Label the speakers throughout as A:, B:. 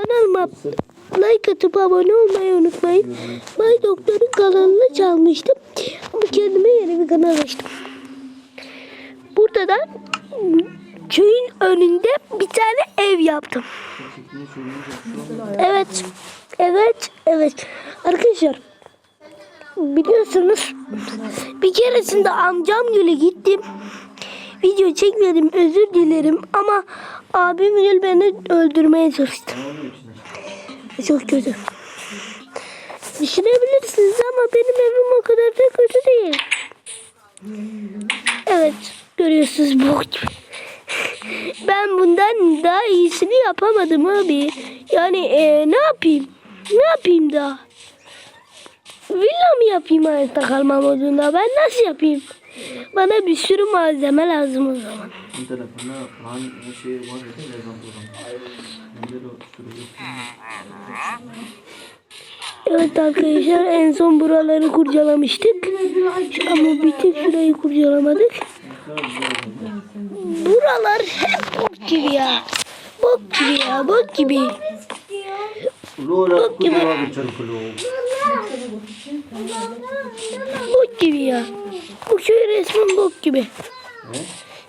A: Kanalıma like atıp abone olmayı unutmayın. Bay Doktor'un kanalını çalmıştım. Ama kendime yeni bir kanal açtım. Burada da köyün önünde bir tane ev yaptım. Evet. Evet. Evet. Arkadaşlar biliyorsunuz bir keresinde amcam güle gittim. Video çekmedim özür dilerim ama abim Gül beni öldürmeye çalıştı. Çok kötü. Düşünebilirsiniz ama benim evim o kadar da kötü değil. Evet görüyorsunuz gibi. Ben bundan daha iyisini yapamadım abi. Yani e, ne yapayım? Ne yapayım daha? Villa mı yapayım hayatta kalma modunda? Ben nasıl yapayım? Bana bir sürü malzeme lazım o zaman.
B: Bu telefonda hani o şey var ya telefon.
A: Evet arkadaşlar en son buraları kurcalamıştık. Ama bir tek şurayı kurcalamadık. Buralar hep bok gibi ya. Bok gibi ya bok gibi.
B: Çar kulo.
A: Bok gibi ya. Bu köy resmen bok gibi.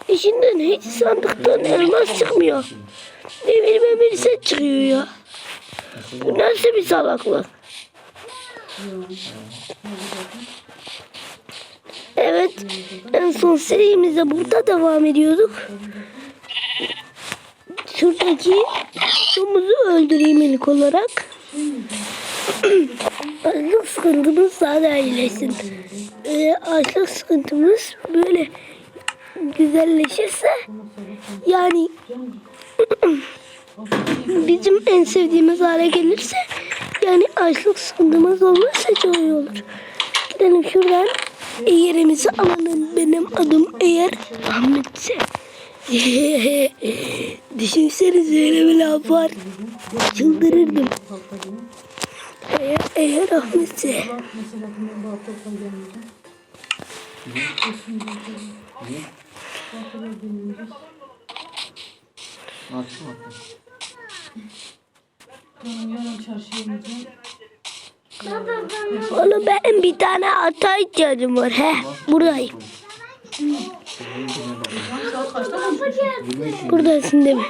A: İçinden hiç sandıktan elmas çıkmıyor. Ne bileyim bir set çıkıyor ya. Bu nasıl bir salaklık? Evet, en son serimize burada devam ediyorduk. Şuradaki domuzu öldüreyim ilk olarak. Açlık sıkıntımız daha da iyileşsin. Ee, açlık sıkıntımız böyle güzelleşirse yani bizim en sevdiğimiz hale gelirse yani açlık sıkıntımız olmazsa çok iyi olur. Gidelim şuradan yerimizi alalım. Benim adım eğer Ahmetse. Düşünsenize öyle bir laf var. Çıldırırdım. Eğer, eğer Ahmetse.
B: Nasıl attın?
A: Oğlum benim bir tane ata ihtiyacım var. He, buradayım. Buradasın değil mi?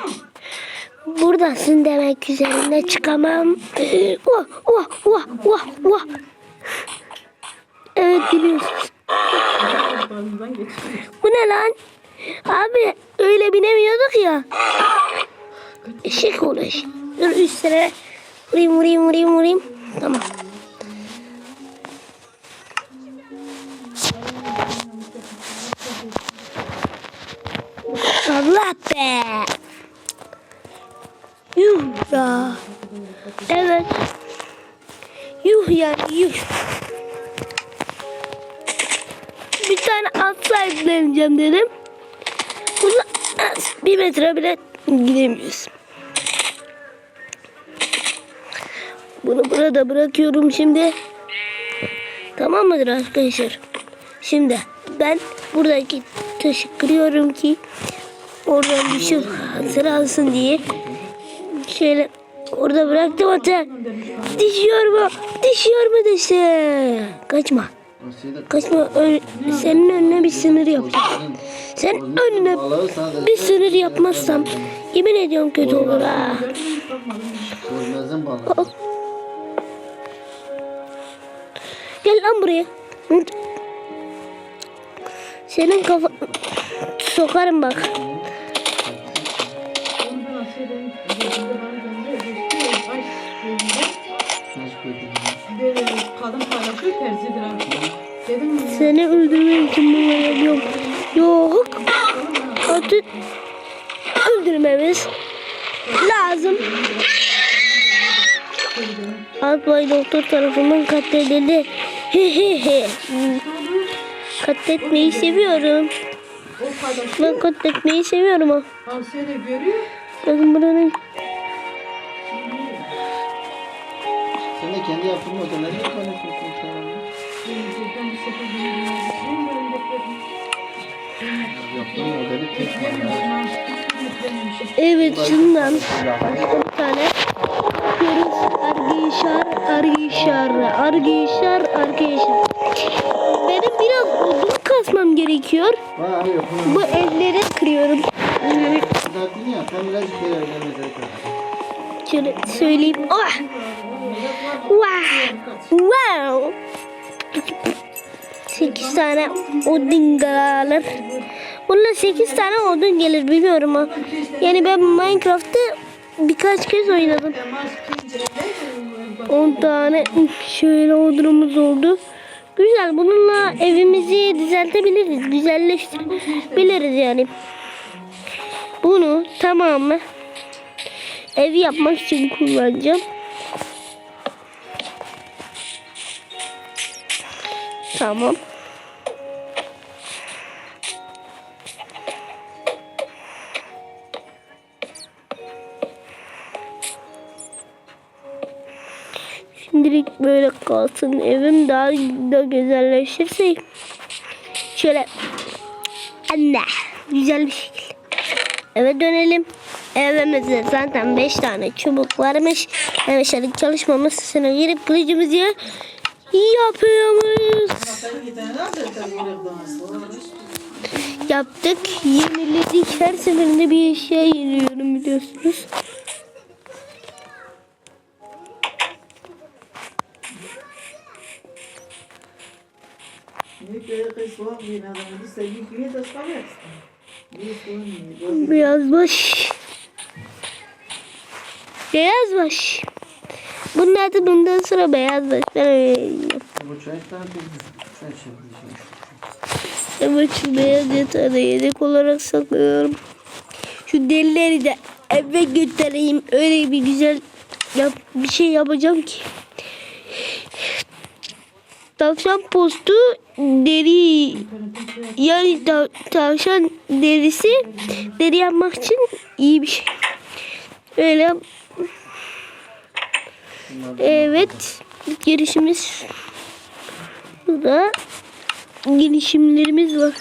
A: Buradasın demek üzerine çıkamam. Vah vah vah vah vah. Evet biliyorsunuz. Bu ne lan? Abi öyle binemiyorduk ya. Eşek ulaş. Dur üstüne vurayım vurayım vurayım vurayım. Tamam. Allah be. Yuh ya. Evet. Yuh yani yuh. Bir tane at sahipleneceğim dedim. Burada bir metre bile gidemiyoruz. Bunu burada bırakıyorum şimdi. Tamam mıdır arkadaşlar? Şimdi ben buradaki taşı kırıyorum ki oradan bir şey hazır alsın diye. Şöyle orada bıraktım atı. Düşüyor mu? Düşüyor mu dişe? Kaçma. Kaçma. Ö- senin önüne bir sınır yapacağım. Sen önüne bir sınır yapmazsam yemin ediyorum kötü olur ha. Gel lan buraya. Senin kafa sokarım bak.
C: Kadın paylaşıyor terzidir abi. Dedim mi?
A: Seni öldürmek için bunu yapıyorum. Yok. Atı öldürmemiz lazım. Albay doktor tarafından katledildi. Katletmeyi seviyorum. Ben katletmeyi seviyorum ha. Bakın buranın
C: düşünüyorum. Böyle bekledim.
B: Yaptığın modeli tek var.
A: evet şundan bir tane Arkadaşlar, arkadaşlar, arkadaşlar. Benim biraz odun kasmam gerekiyor.
B: Ha
A: Bu evleri kırıyorum.
B: Zaten ya tam birazcık arkadaşlar.
A: Şöyle söyleyeyim. Oh! Wow! Wow! 8 tane odun gelir. Bununla 8 tane odun gelir biliyorum ama. Yani ben Minecraft'ı birkaç kez oynadım. 10 tane şöyle odunumuz oldu. Güzel. Bununla evimizi düzeltebiliriz. Güzelleştirebiliriz yani. Bunu tamamı ev yapmak için kullanacağım. Tamam. Şimdilik böyle kalsın evim daha da güzelleşirse şöyle anne güzel bir şekilde eve dönelim. Evimizde zaten 5 tane çubuk varmış. Hemeşelik çalışmamız sınıf girip kılıcımızı yapıyoruz. Yaptık, yeniledik. Her seferinde bir eşya yeniliyorum biliyorsunuz. Beyaz baş. Beyaz baş. Bunun adı bundan sonra beyaz baş. Ben öyle diyeyim.
B: Bu çay daha çekilişi.
A: Evet şu beyaz yatağı da yedek olarak saklıyorum. Şu delileri de eve götüreyim. Öyle bir güzel yap, bir şey yapacağım ki. Tavşan postu deri yani ta- tavşan derisi deri yapmak için iyi bir şey. Öyle evet girişimiz burada girişimlerimiz var.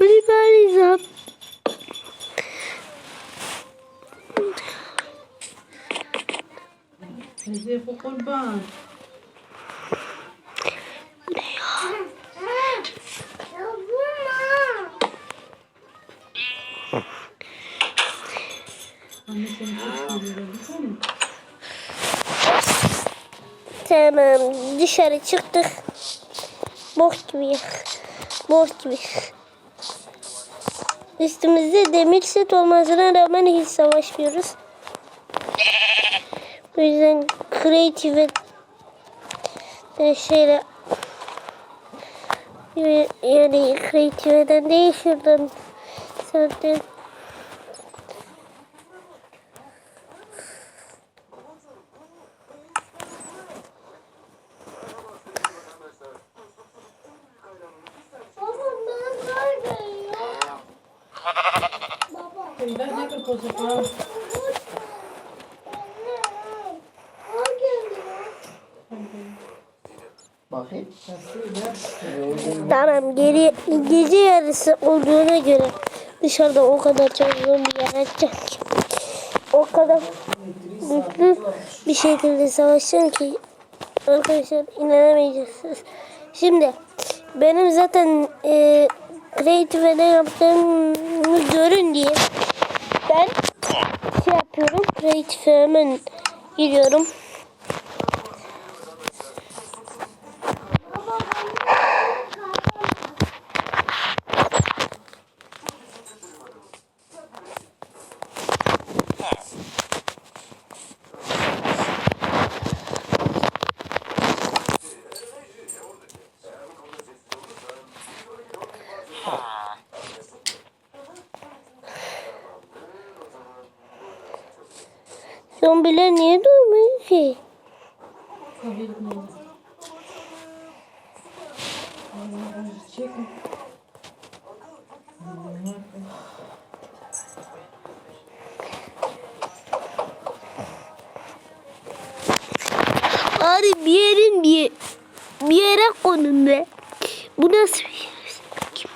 A: Everybody's up.
C: Bize bu kurban. Anne seni çok seviyorum. Tamam.
A: Tamam dışarı çıktık. Boş gibi. Boş gibi. Üstümüzde demir set olmasına rağmen hiç savaşmıyoruz. O yüzden creative ve şeyle yani creative'den değil şuradan zaten
C: Ne kadar pozisyon
B: Bakayım.
A: Tamam geri gece yarısı olduğuna göre dışarıda o kadar çok zombi yaratacağım ki o kadar mutlu bir şekilde savaşacağım ki arkadaşlar inanamayacaksınız. Şimdi benim zaten e, Creative'de yaptığımı görün diye ben şey yapıyorum Creative'e hemen giriyorum. Zombiler niye duymuyor ki? Abi bir yerin bir, bir yere konun be. Bu nasıl bir yer?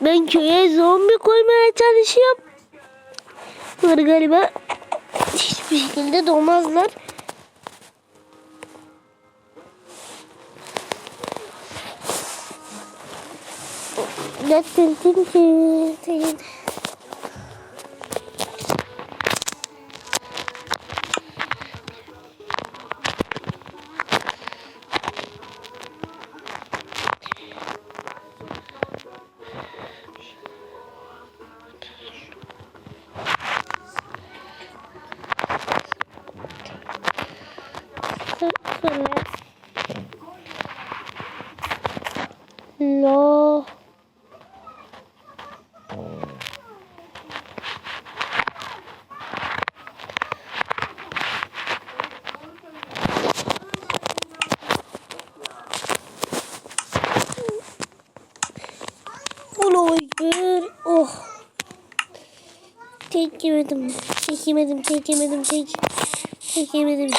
A: Ben köye zombi koymaya çalışıyorum. Bunlar galiba hiçbir şekilde doğmazlar. Let's continue. çekemedim. Çekemedim, çekemedim, çek. Çekemedim.